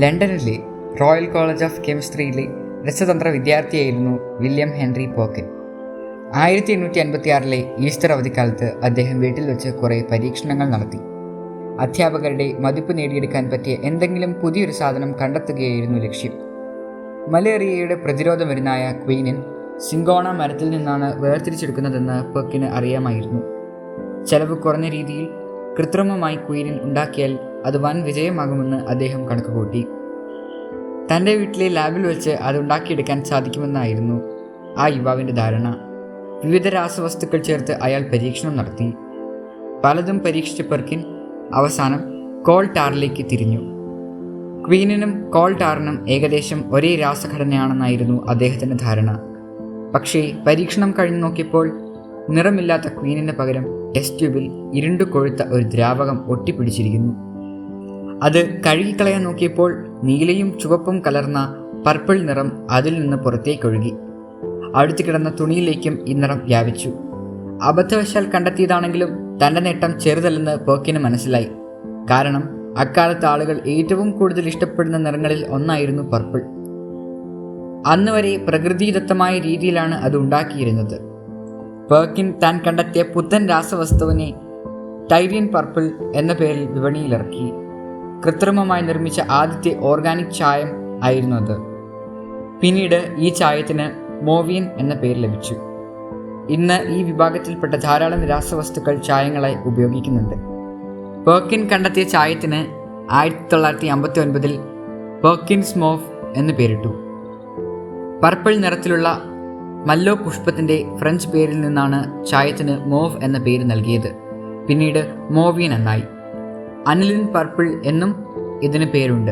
ലണ്ടനിലെ royal college of കെമിസ്ട്രിയിലെ രസതന്ത്ര വിദ്യാർത്ഥിയായിരുന്നു വില്യം ഹെൻറി പോക്കൻ. ആയിരത്തി എണ്ണൂറ്റി അൻപത്തി ആറിലെ ഈസ്റ്റർ അവധിക്കാലത്ത് അദ്ദേഹം വീട്ടിൽ വെച്ച് കുറേ പരീക്ഷണങ്ങൾ നടത്തി. അധ്യാപകരുടെ മതിപ്പ് നേടിയെടുക്കാൻ പറ്റിയ എന്തെങ്കിലും പുതിയൊരു സാധനം കണ്ടെത്തുകയായിരുന്നു ലക്ഷ്യം. മലേറിയയുടെ പ്രതിരോധ മരുന്നായ ക്വീനിൻ സിങ്കോണ മരത്തിൽ നിന്നാണ് വേർതിരിച്ചെടുക്കുന്നതെന്ന് പെക്കിന് അറിയാമായിരുന്നു. ചെലവ് കുറഞ്ഞ രീതിയിൽ കൃത്രിമമായി ക്വീനിൻ ഉണ്ടാക്കിയാൽ അത് വൻ വിജയമാകുമെന്ന് അദ്ദേഹം കണക്കുകൂട്ടി. തന്റെ വീട്ടിലെ ലാബിൽ വെച്ച് അത് ഉണ്ടാക്കിയെടുക്കാൻ സാധിക്കുമെന്നായിരുന്നു ആ യുവാവിന്റെ ധാരണ. വിവിധ രാസവസ്തുക്കൾ ചേർത്ത് അയാൾ പരീക്ഷണം നടത്തി. പലതും പരീക്ഷിച്ച പെർക്കിൻ അവസാനം കോൾ ടാറിലേക്ക് തിരിഞ്ഞു. ക്വീനിനും കോൾ ടാറിനും ഏകദേശം ഒരേ രാസഘടനയാണെന്നായിരുന്നു അദ്ദേഹത്തിന്റെ ധാരണ. പക്ഷേ പരീക്ഷണം കഴിഞ്ഞു നോക്കിയപ്പോൾ നിറമില്ലാത്ത ക്വീനിന് പകരം ടെസ്റ്റ് ട്യൂബിൽ ഇരുണ്ടു കൊഴുത്ത ഒരു ദ്രാവകം ഒട്ടിപ്പിടിച്ചിരിക്കുന്നു. അത് കഴുകിക്കളയാൻ നോക്കിയപ്പോൾ നീലയും ചുവപ്പും കലർന്ന പർപ്പിൾ നിറം അതിൽ നിന്ന് പുറത്തേക്കൊഴുകി. അടുത്തു കിടന്ന തുണിയിലേക്കും ഈ നിറം വ്യാപിച്ചു. അബദ്ധവശാൽ കണ്ടെത്തിയതാണെങ്കിലും തന്റെ നേട്ടം ചെറുതല്ലെന്ന് പേക്കിന് മനസ്സിലായി. കാരണം അക്കാലത്ത് ആളുകൾ ഏറ്റവും കൂടുതൽ ഇഷ്ടപ്പെടുന്ന നിറങ്ങളിൽ ഒന്നായിരുന്നു പർപ്പിൾ അന്നുവരെ പ്രകൃതിദത്തമായ രീതിയിലാണ് അത് ഉണ്ടാക്കിയിരുന്നത്. പേർക്കിൻ താൻ കണ്ടെത്തിയ പുത്തൻ രാസവസ്തുവിനെ ടൈരിയൻ പർപ്പിൾ എന്ന പേരിൽ വിപണിയിലിറക്കി. കൃത്രിമമായി നിർമ്മിച്ച ആദ്യത്തെ ഓർഗാനിക് ചായം ആയിരുന്നു അത്. പിന്നീട് ഈ ചായത്തിന് മോവിയൻ എന്ന പേര് ലഭിച്ചു. ഇന്ന് ഈ വിഭാഗത്തിൽപ്പെട്ട ധാരാളം രാസവസ്തുക്കൾ ചായങ്ങളായി ഉപയോഗിക്കുന്നുണ്ട്. പേർക്കിൻ കണ്ടെത്തിയ ചായത്തിന് ആയിരത്തി തൊള്ളായിരത്തി അമ്പത്തി ഒൻപതിൽ പേർക്കിൻസ് മോഫ് എന്ന് പേരിട്ടു. പർപ്പിൾ നിറത്തിലുള്ള മല്ലോ പുഷ്പത്തിന്റെ ഫ്രഞ്ച് പേരിൽ നിന്നാണ് ചായത്തിന് മോവ് എന്ന പേര് നൽകിയത്. പിന്നീട് മോവിയൻ എന്നായി. അനിലിൻ പർപ്പിൾ എന്നും ഇതിന് പേരുണ്ട്.